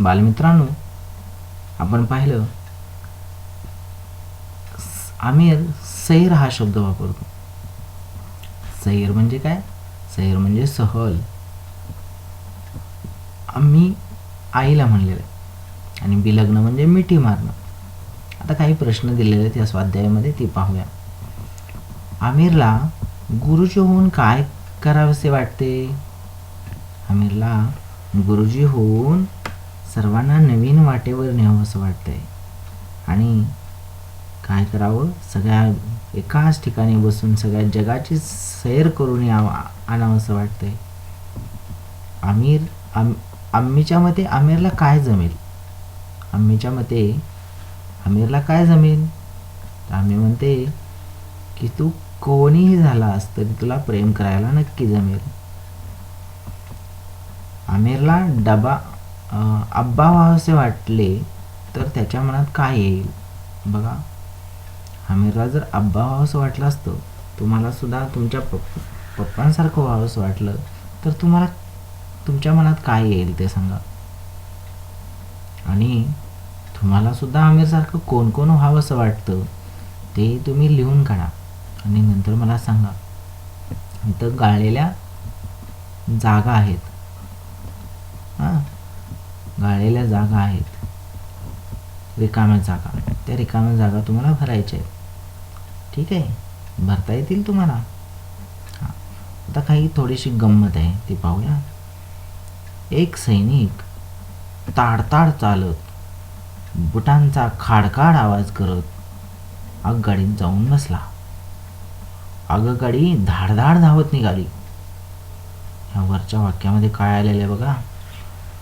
बालमित्रांनो आपण पाहिलं आमिर सैर हा शब्द वापरतो. सैर म्हणजे काय? सैर म्हणजे सहल. आम्ही आईला म्हणलेलं आहे. आणि बिलग्न म्हणजे मिठी मारणं. आता काही प्रश्न दिलेले आहेत या स्वाध्यायामध्ये ते पाहूया. आमिरला गुरुजी होऊन काय करावेसे वाटते? आमिरला गुरुजी होऊन सर्वांना नवीन वाटेवर न्यावं असं वाटतंय. आणि काय करावं? सगळ्या एकाच ठिकाणी बसून सगळ्या जगाची सैर करून यावं आणावं असं वाटतंय. आमिर आम आम्मीच्या मते आमिरला काय जमेल? आम्मीच्या मते आमिरला काय जमेल? आम्ही म्हणते की तू कोणीही झालास तरी तुला प्रेम करायला नक्की जमेल. आमिरला डबा अं, अब्बा व्हावेसे वाटले तर त्याच्या मनात काय येईल? बघा. आमिरला जर अब्बा व्हावंसं वाटलं असतं तुम्हाला सुद्धा तुमच्या पप्प पप्पांसारखं व्हावंसं वाटलं तर तुम्हाला तुमच्या मनात काय येईल ते सांगा. आणि तुम्हाला सुद्धा आमिरसारखं कोण कोण व्हावंसं वाटतं ते तुम्ही लिहून काढा आणि नंतर मला सांगा. इथं गाळलेल्या जागा आहेत. गाळलेल्या जागा आहेत. रिकाम्या जागा. त्या रिकाम्या जागा तुम्हाला भरायच्या आहेत. ठीक आहे? भरता येतील तुम्हाला. हां. आता काही थोडीशी गंमत आहे ती पाहूया. एक सैनिक ताडताड चालत बुटांचा खाडखाड आवाज करत आगगाडीत जाऊन बसला. आगगाडी धाडधाड धावत निघाली. ह्या वरच्या वाक्यामध्ये काय आलेलं आहे बघा?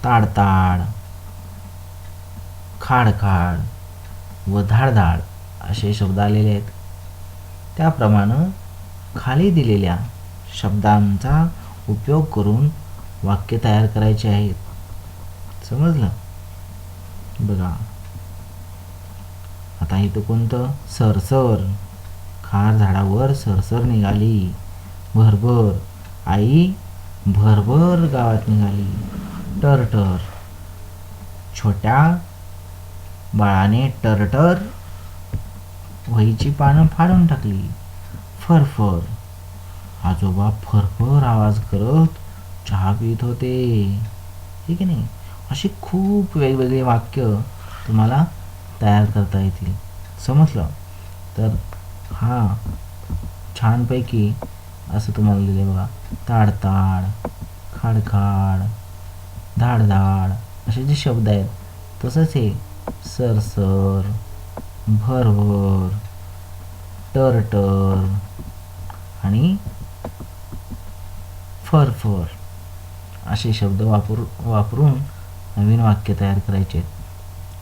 ताडताड खाडखाड व धाडधाड असे शब्द आलेले आहेत. त्याप्रमाणे खाली दिलेल्या शब्दांचा उपयोग करून वाक्य तयार करायचे आहेत. समजलं? बघा. आता इथं कोणतं? सरसर. खार झाडावर सरसर निघाली. भरभर. आई भरभर गावात निघाली. टरटर. छोट्या बाळाने टरटर वहीची पानं फाडून टाकली. फरफर. आजोबा फरफर आवाज करत चहा पित होते. ठीक आहे नाही? अशी खूप वेगवेगळे वाक्य तुम्हाला तयार करता येतील. समजलं? तर हा छानपैकी असं तुम्हाला लिहिले बघा. ताडताड खाडखाड धाड असे जे शब्द आहेत तसंच हे सरसर भरभर टरटर आणि फरफर असे शब्द वापर वापरून नवीन वाक्य तयार करायचे आहेत.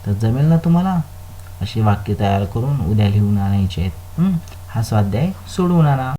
तर जमेल ना तुम्हाला? अशी वाक्य तयार करून उद्या लिहून आणायचे आहेत. हा? स्वाध्याय सोडवून आणा.